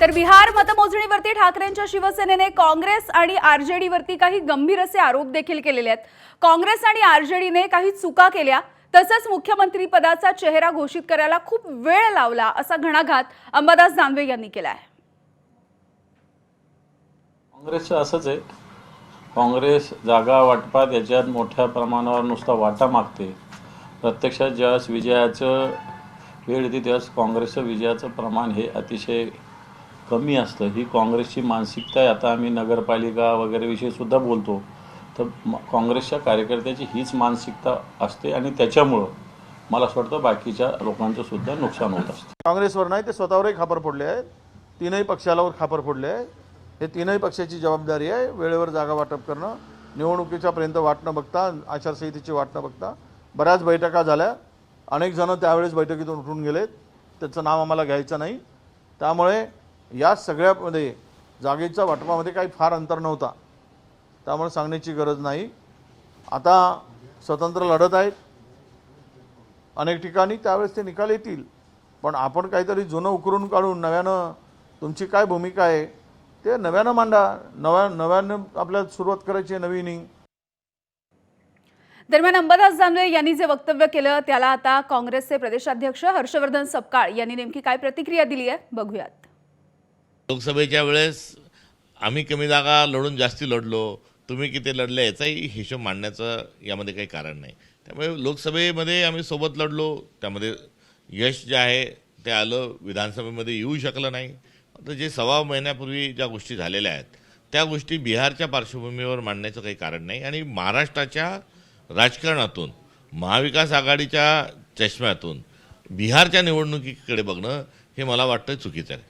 तर बिहार मतमोजणीवरती ठाकरेंच्या शिवसेनेने काँग्रेस आणि आरजेडीवरती काही गंभीर असे आरोप देखील केलेले आहेत. काँग्रेस आणि आरजेडीने काही चुका केल्या तसंच मुख्यमंत्री पदाचा चेहरा घोषित करायला खूप वेळ लावला असा घणाघात अंबादास दानवे यांनी केला आहे काँग्रेसचं असंच आहे. काँग्रेस जागा वाटपात याच्यात मोठ्या प्रमाणावर नुसता वाटा मागते. प्रत्यक्षात ज्यावेळेस विजयाचं वेळ येते त्यावेळेस काँग्रेसचं विजयाचं प्रमाण हे अतिशय कमी असतं. ही काँग्रेसची मानसिकता आहे. आता आम्ही नगरपालिका वगैरेविषयीसुद्धा सुद्धा बोलतो. तर म- काँग्रेसच्या कार्यकर्त्याची हीच मानसिकता असते आणि त्याच्यामुळं मला असं वाटतं बाकीच्या लोकांचं सुद्धा नुकसान होत असतं. काँग्रेसवर नाही ते स्वतःवरही खापर फोडले आहेत. तीनही पक्षालावर खापर फोडले आहे हे तीनही पक्षाची जबाबदारी आहे. वेळेवर जागा वाटप करणं निवडणुकीच्या पर्यंत वाट न बघता आचारसंहितेची वाट न बघता बऱ्याच बैठका झाल्या. अनेक जण त्यावेळेस बैठकीतून उठून गेलेत. त्याचं नाव आम्हाला घ्यायचं नाही. त्यामुळे या सगळ्यामध्ये जागेच्या वाटपामध्ये काही फार अंतर नव्हता. त्यामुळे सांगण्याची गरज नाही. आता स्वतंत्र लढत आहेत. अनेक ठिकाणी त्यावेळेस ते निकाल येतील. पण आपण काहीतरी जुनं उकरून काढून नव्यानं तुमची काय भूमिका आहे ते नव्यानं मांडा. नव्या नव्यानं आपल्याला सुरुवात करायची आहे नवी इनिंग दरम्यान अंबादास दानवे यांनी जे वक्तव्य केलं त्याला आता काँग्रेसचे प्रदेशाध्यक्ष हर्षवर्धन सपकाळ यांनी नेमकी काय प्रतिक्रिया दिली आहे बघूयात. लोकसभेच्या वेळेस आम्ही कमी जागा लढून जास्ती लढलो. तुम्ही किती लढले याचाही हिशोब मांडण्याचं यामध्ये काही कारण नाही. त्यामुळे लोकसभेमध्ये आम्ही सोबत लढलो. त्यामध्ये यश जे आहे ते आलं. विधानसभेमध्ये येऊ शकलं नाही. तर जे सव्वा महिन्यापूर्वी ज्या गोष्टी झालेल्या आहेत त्या गोष्टी बिहारच्या पार्श्वभूमीवर मांडण्याचं काही कारण नाही. आणि महाराष्ट्राच्या राजकारणातून महाविकास आघाडीच्या चष्म्यातून बिहारच्या निवडणुकीकडे बघणं हे मला वाटतं चुकीचं आहे.